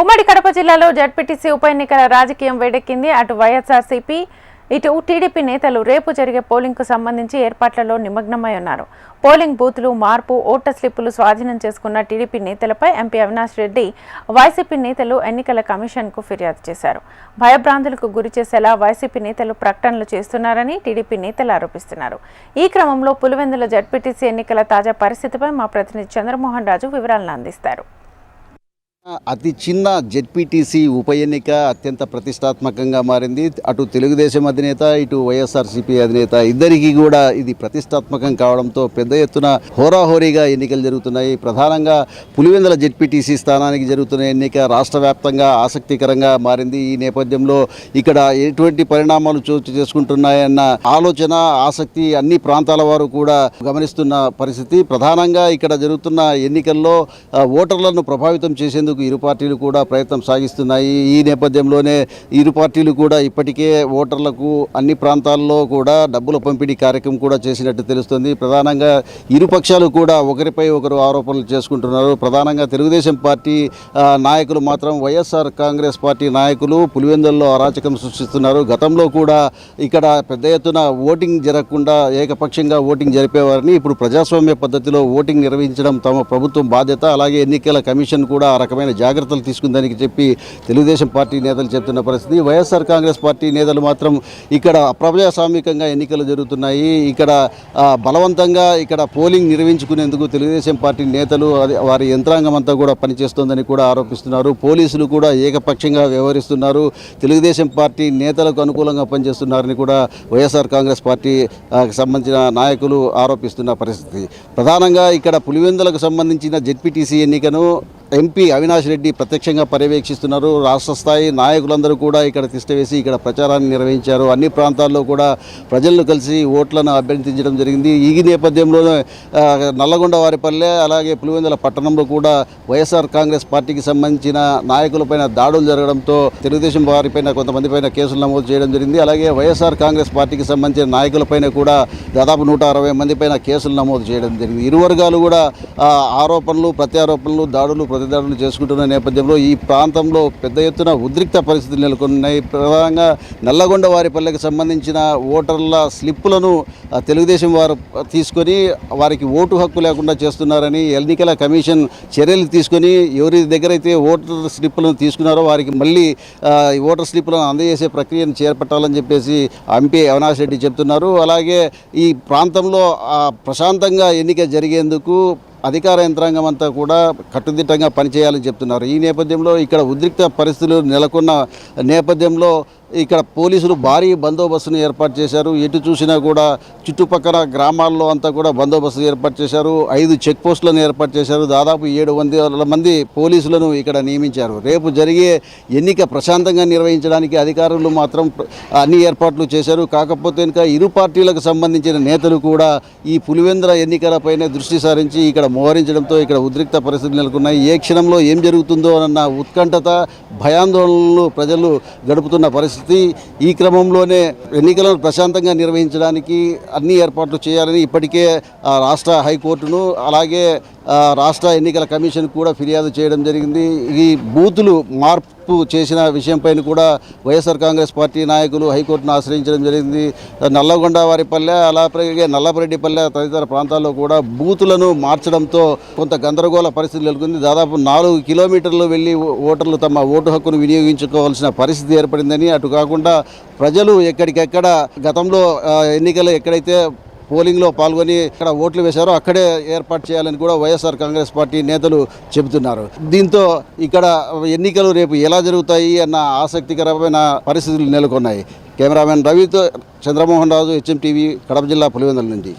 ఉమ్మడి కడప జిల్లాలో జడ్పీటీసీ ఉప ఎన్నికల రాజకీయం వేడెక్కింది. అటు వైఎస్ఆర్సీపీ ఇటు టీడీపీ నేతలు రేపు జరిగే పోలింగ్కు సంబంధించి ఏర్పాట్లలో నిమగ్నమై ఉన్నారు. పోలింగ్ బూత్లు మార్పు ఓటర్ స్లిప్పులు స్వాధీనం చేసుకున్న టీడీపీ నేతలపై ఎంపీ అవినాష్ రెడ్డి వైసీపీ నేతలు ఎన్నికల కమిషన్కు ఫిర్యాదు చేశారు. భయభ్రాంతులకు గురి చేసేలా వైసీపీ నేతలు ప్రకటనలు చేస్తున్నారని టీడీపీ నేతలు ఆరోపిస్తున్నారు. ఈ క్రమంలో పులివెందుల జడ్పీటీసీ ఎన్నికల తాజా పరిస్థితిపై మా ప్రతినిధి చంద్రమోహన్ రాజు వివరాలను అందిస్తారు. అతి చిన్న జెడ్పీటీసీ ఉప ఎన్నిక అత్యంత ప్రతిష్టాత్మకంగా మారింది. అటు తెలుగుదేశం అధినేత ఇటు వైఎస్ఆర్సీపీ అధినేత ఇద్దరికీ కూడా ఇది ప్రతిష్టాత్మకం కావడంతో పెద్ద ఎత్తున హోరాహోరీగా ఎన్నికలు జరుగుతున్నాయి. ప్రధానంగా పులివెందుల జెడ్పీటీసీ స్థానానికి జరుగుతున్న ఎన్నిక రాష్ట్ర వ్యాప్తంగా ఆసక్తికరంగా మారింది. ఈ నేపథ్యంలో ఇక్కడ ఎటువంటి పరిణామాలు చోటు చేసుకుంటున్నాయన్న ఆలోచన ఆసక్తి అన్ని ప్రాంతాల వారు కూడా గమనిస్తున్న పరిస్థితి. ప్రధానంగా ఇక్కడ జరుగుతున్న ఎన్నికల్లో ఓటర్లను ప్రభావితం చేసేందుకు ఇరు పార్టీలు కూడా ప్రయత్నం సాగిస్తున్నాయి. ఈ నేపథ్యంలోనే ఇరు పార్టీలు కూడా ఇప్పటికే ఓటర్లకు అన్ని ప్రాంతాల్లో కూడా డబ్బుల పంపిణీ కార్యక్రమం కూడా చేసినట్టు తెలుస్తుంది. ప్రధానంగా ఇరు పక్షాలు కూడా ఒకరిపై ఒకరు ఆరోపణలు చేసుకుంటున్నారు. ప్రధానంగా తెలుగుదేశం పార్టీ నాయకులు మాత్రం వైఎస్ఆర్ కాంగ్రెస్ పార్టీ నాయకులు పులివెందుల్లో అరాచకం సృష్టిస్తున్నారు. గతంలో కూడా ఇక్కడ పెద్ద ఎత్తున ఓటింగ్ జరగకుండా ఏకపక్షంగా ఓటింగ్ జరిపేవారని ఇప్పుడు ప్రజాస్వామ్య పద్ధతిలో ఓటింగ్ నిర్వహించడం తమ ప్రభుత్వం బాధ్యత. అలాగే ఎన్నికల కమిషన్ కూడా ఆ రకమైన జాగ్రత్తలు తీసుకుందని చెప్పి తెలుగుదేశం పార్టీ నేతలు చెప్తున్న పరిస్థితి. వైఎస్ఆర్ కాంగ్రెస్ పార్టీ నేతలు మాత్రం ఇక్కడ ప్రజాస్వామికంగా ఎన్నికలు జరుగుతున్నాయి. ఇక్కడ బలవంతంగా ఇక్కడ పోలింగ్ నిర్వహించుకునేందుకు తెలుగుదేశం పార్టీ నేతలు వారి యంత్రాంగం అంతా కూడా పనిచేస్తోందని కూడా ఆరోపిస్తున్నారు. పోలీసులు కూడా ఏకపక్షంగా వ్యవహరిస్తున్నారు. తెలుగుదేశం పార్టీ నేతలకు అనుకూలంగా పనిచేస్తున్నారని కూడా వైఎస్ఆర్ కాంగ్రెస్ పార్టీ సంబంధించిన నాయకులు ఆరోపిస్తున్న పరిస్థితి. ప్రధానంగా ఇక్కడ పులివెందులకు సంబంధించిన జెడ్పీటీసీ ఎన్నికను ఎంపీ అవినాష్ రెడ్డి ప్రత్యక్షంగా పర్యవేక్షిస్తున్నారు. రాష్ట్ర స్థాయి నాయకులందరూ కూడా ఇక్కడ తిష్టవేసి ఇక్కడ ప్రచారాన్ని నిర్వహించారు. అన్ని ప్రాంతాల్లో కూడా ప్రజలను కలిసి ఓట్లను అభ్యర్థించడం జరిగింది. ఈ నేపథ్యంలోనే నల్లగొండ వారిపల్లె అలాగే పులివెందుల పట్టణంలో కూడా వైఎస్ఆర్ కాంగ్రెస్ పార్టీకి సంబంధించిన నాయకులపైన దాడులు జరగడంతో తెలుగుదేశం వారిపైన కొంతమంది పైన కేసులు నమోదు చేయడం జరిగింది. అలాగే వైఎస్ఆర్ కాంగ్రెస్ పార్టీకి సంబంధించిన నాయకులపైన కూడా దాదాపు నూట అరవై మంది పైన కేసులు నమోదు చేయడం జరిగింది. ఇరు వర్గాలు కూడా ఆరోపణలు ప్రత్యారోపణలు దాడులు ప్రతిదాడులు చేసుకుంటున్న నేపథ్యంలో ఈ ప్రాంతంలో పెద్ద ఎత్తున ఉద్రిక్త పరిస్థితులు నెలకొన్నాయి. ప్రధానంగా నల్లగొండ వారిపల్లెకి సంబంధించిన ఓటర్ల స్లిప్పులను తెలుగుదేశం వారు తీసుకొని వారికి ఓటు హక్కు లేకుండా చేస్తున్నారని ఎన్నికల కమిషన్ చర్యలు తీసుకొని ఎవరి దగ్గర అయితే ఓటర్ స్లిప్పులను తీసుకున్నారో వారికి మళ్ళీ ఓటర్ స్లిప్పులను అందజేసే ప్రక్రియను చేపట్టాలని చెప్పేసి ఎంపీ అవినాష్ రెడ్డి చెప్తున్నారు. అలాగే ఈ ప్రాంతంలో ప్రశాంతంగా ఎన్నిక జరిగేందుకు అధికార యంత్రాంగం అంతా కూడా కట్టుదిట్టంగా పనిచేయాలని చెప్తున్నారు. ఈ నేపథ్యంలో ఇక్కడ ఉద్రిక్త పరిస్థితులు నెలకొన్న నేపథ్యంలో ఇక్కడ పోలీసులు భారీ బందోబస్తును ఏర్పాటు చేశారు. ఎటు చూసినా కూడా చుట్టుపక్కల గ్రామాల్లో అంతా కూడా బందోబస్తు ఏర్పాటు చేశారు. ఐదు చెక్ పోస్టులను ఏర్పాటు చేశారు. దాదాపు ఏడు వందల మంది పోలీసులను ఇక్కడ నియమించారు. రేపు జరిగే ఎన్నిక ప్రశాంతంగా నిర్వహించడానికి అధికారులు మాత్రం అన్ని ఏర్పాట్లు చేశారు. కాకపోతే ఇంకా ఇరు పార్టీలకు సంబంధించిన నేతలు కూడా ఈ పులివెంద్ర ఎన్నికలపైనే దృష్టి సారించి ఇక్కడ మోహరించడంతో ఇక్కడ ఉద్రిక్త పరిస్థితులు నెలకొన్నాయి. ఏ క్షణంలో ఏం జరుగుతుందో అన్న ఉత్కంఠత భయాందోళనలు ప్రజలు గడుపుతున్న పరిస్థితి ఈ క్రమంలోనే ఎన్నికలను ప్రశాంతంగా నిర్వహించడానికి అన్ని ఏర్పాట్లు చేయాలని ఇప్పటికే ఆ, రాష్ట్ర హైకోర్టును అలాగే రాష్ట్ర ఎన్నికల కమిషన్ కూడా ఫిర్యాదు చేయడం జరిగింది. ఈ బూతులు మార్పు చేసిన విషయంపైన కూడా వైఎస్ఆర్ కాంగ్రెస్ పార్టీ నాయకులు హైకోర్టును ఆశ్రయించడం జరిగింది. నల్లగొండ వారిపల్లె అలాగే నల్లపరెడ్డిపల్లె తదితర ప్రాంతాల్లో కూడా బూతులను మార్చడంతో కొంత గందరగోళ పరిస్థితి నెలకొంది. దాదాపు నాలుగు కిలోమీటర్లు వెళ్ళి ఓటర్లు తమ ఓటు హక్కును వినియోగించుకోవాల్సిన పరిస్థితి ఏర్పడిందని అటు కాకుండా ప్రజలు ఎక్కడికెక్కడ గతంలో ఎన్నికలు ఎక్కడైతే పోలింగ్లో పాల్గొని ఇక్కడ ఓట్లు వేశారో. అక్కడే ఏర్పాటు చేయాలని కూడా వైఎస్ఆర్ కాంగ్రెస్ పార్టీ నేతలు చెబుతున్నారు. దీంతో ఇక్కడ ఎన్నికలు రేపు ఎలా జరుగుతాయి అన్న ఆసక్తికరమైన పరిస్థితులు నెలకొన్నాయి. కెమెరామెన్ రవితో చంద్రమోహన్ రాజు హెచ్ఎం టీవీ కడప జిల్లా పులివెందుల నుండి.